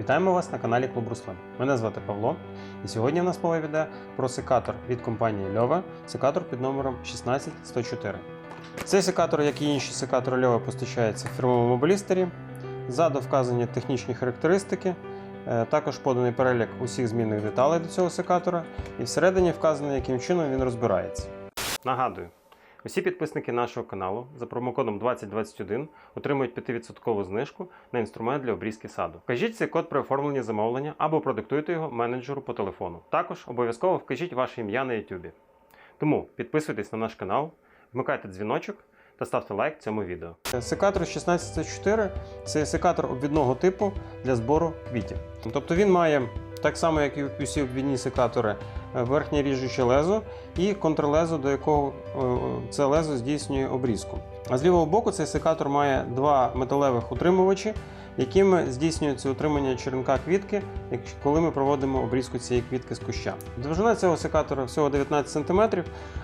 Вітаємо вас на каналі Клуб Руслан. Мене звати Павло, і сьогодні в нас мова йде про секатор від компанії Льова, секатор під номером 16104. Цей секатор, як і інші секатори Льова, постачається в фірмовому блістері. Ззаду вказані технічні характеристики, е, також поданий перелік усіх змінних деталей до цього секатора, і всередині вказано, яким чином він розбирається. Нагадую, усі підписники нашого каналу за промокодом 2021 отримують 5% знижку на інструмент для обрізки саду. Вкажіть цей код при оформленні замовлення або продиктуйте його менеджеру по телефону. Також обов'язково вкажіть ваше ім'я на YouTube. Тому підписуйтесь на наш канал, вмикайте дзвіночок та ставте лайк цьому відео. Секатор 1604 це секатор обвідного типу для збору квітів. Тобто він має так само, як і усі обвідні секатори, верхнє ріжуче лезо і контрлезо, до якого е, це лезо здійснює обрізку. А з лівого боку цей секатор має два металевих утримувачі, якими здійснюється утримання черенка квітки, коли ми проводимо обрізку цієї квітки з куща. Довжина цього секатора всього 19 см,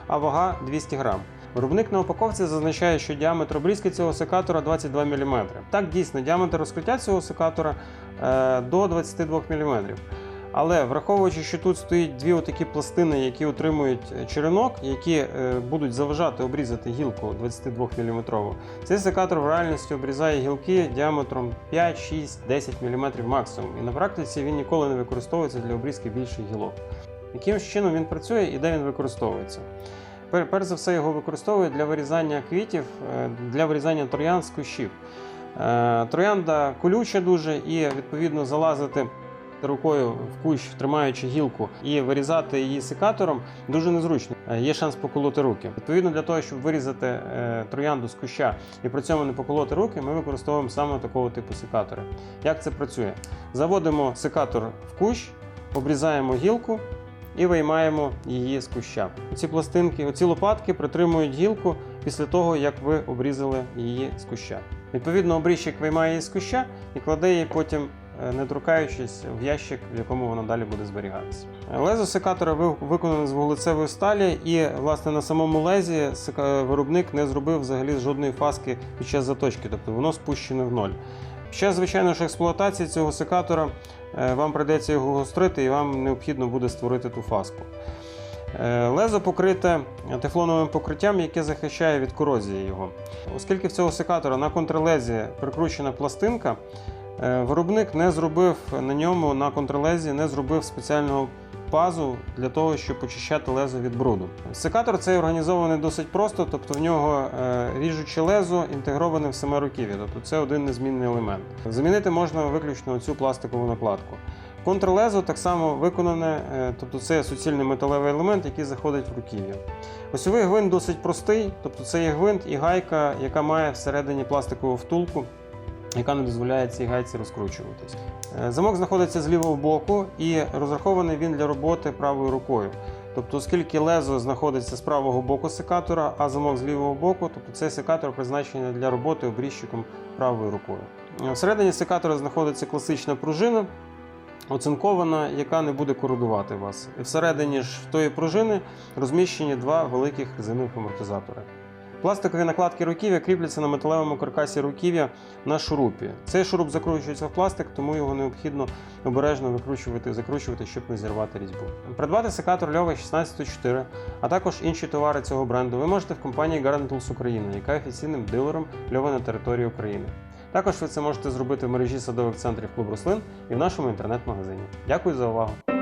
а вага 200 грам. Виробник на упаковці зазначає, що діаметр обрізки цього секатора 22 мм. Так, дійсно, діаметр розкриття цього секатора е, до 22 мм. Але враховуючи, що тут стоїть дві отакі пластини, які утримують е, черенок, які е, будуть заважати обрізати гілку 22 мм, цей секатор в реальності обрізає гілки діаметром 5, 6, 10 мм максимум. І на практиці він ніколи не використовується для обрізки більших гілок. Яким чином він працює і де він використовується? Перш за все, його використовують для вирізання квітів, е, для вирізання троянд з кущів. Троянда колюча дуже і відповідно залазити рукою в кущ, тримаючи гілку, і вирізати її секатором дуже незручно. Е, Є шанс поколоти руки. Відповідно, для того, щоб вирізати е, троянду з куща і при цьому не поколоти руки, ми використовуємо саме такого типу секатори. Як це працює? Заводимо секатор в кущ, обрізаємо гілку і виймаємо її з куща. Ці пластинки, оці лопатки притримують гілку після того, як ви обрізали її з куща. Відповідно, обрізчик виймає її з куща і кладе її потім, не торкаючись, в ящик, в якому вона далі буде зберігатися. Лезо секатора виконане з вуглецевої сталі, і власне на самому лезі виробник не зробив взагалі жодної фаски під час заточки, тобто воно спущене в ноль. Час, звичайно ж, експлуатації цього секатора е, вам прийдеться його гострити і вам необхідно буде створити ту фаску. Е, Лезо покрите тефлоновим покриттям, яке захищає від корозії його. Оскільки в цього секатора на контрлезі прикручена пластинка, е, виробник не зробив на ньому на контрлезі не зробив спеціального пазу для того, щоб очищати лезо від бруду. Секатор цей організований досить просто, тобто в нього е, ріжуче лезо інтегроване в саме руків'я, тобто це один незмінний елемент. Замінити можна виключно цю пластикову накладку. Контрлезо так само виконане, е, тобто це суцільний металевий елемент, який заходить в руків'я. Осьовий гвинт досить простий, тобто це є гвинт і гайка, яка має всередині пластикову втулку, яка не дозволяє цій гайці розкручуватись. Е, Замок знаходиться з лівого боку і розрахований він для роботи правою рукою. Тобто, оскільки лезо знаходиться з правого боку секатора, а замок з лівого боку, тобто цей секатор призначений для роботи обрізчиком правою рукою. Е, Всередині секатора знаходиться класична пружина, оцинкована, яка не буде кородувати вас. І всередині ж тої пружини розміщені два великих резинових амортизатори. Пластикові накладки руків'я кріпляться на металевому каркасі руків'я на шурупі. Цей шуруп закручується в пластик, тому його необхідно обережно викручувати і закручувати, щоб не зірвати різьбу. Придбати секатор Льова 1604, а також інші товари цього бренду ви можете в компанії Garden Tools України, яка офіційним дилером Льова на території України. Також ви це можете зробити в мережі садових центрів Клуб Рослин і в нашому інтернет-магазині. Дякую за увагу!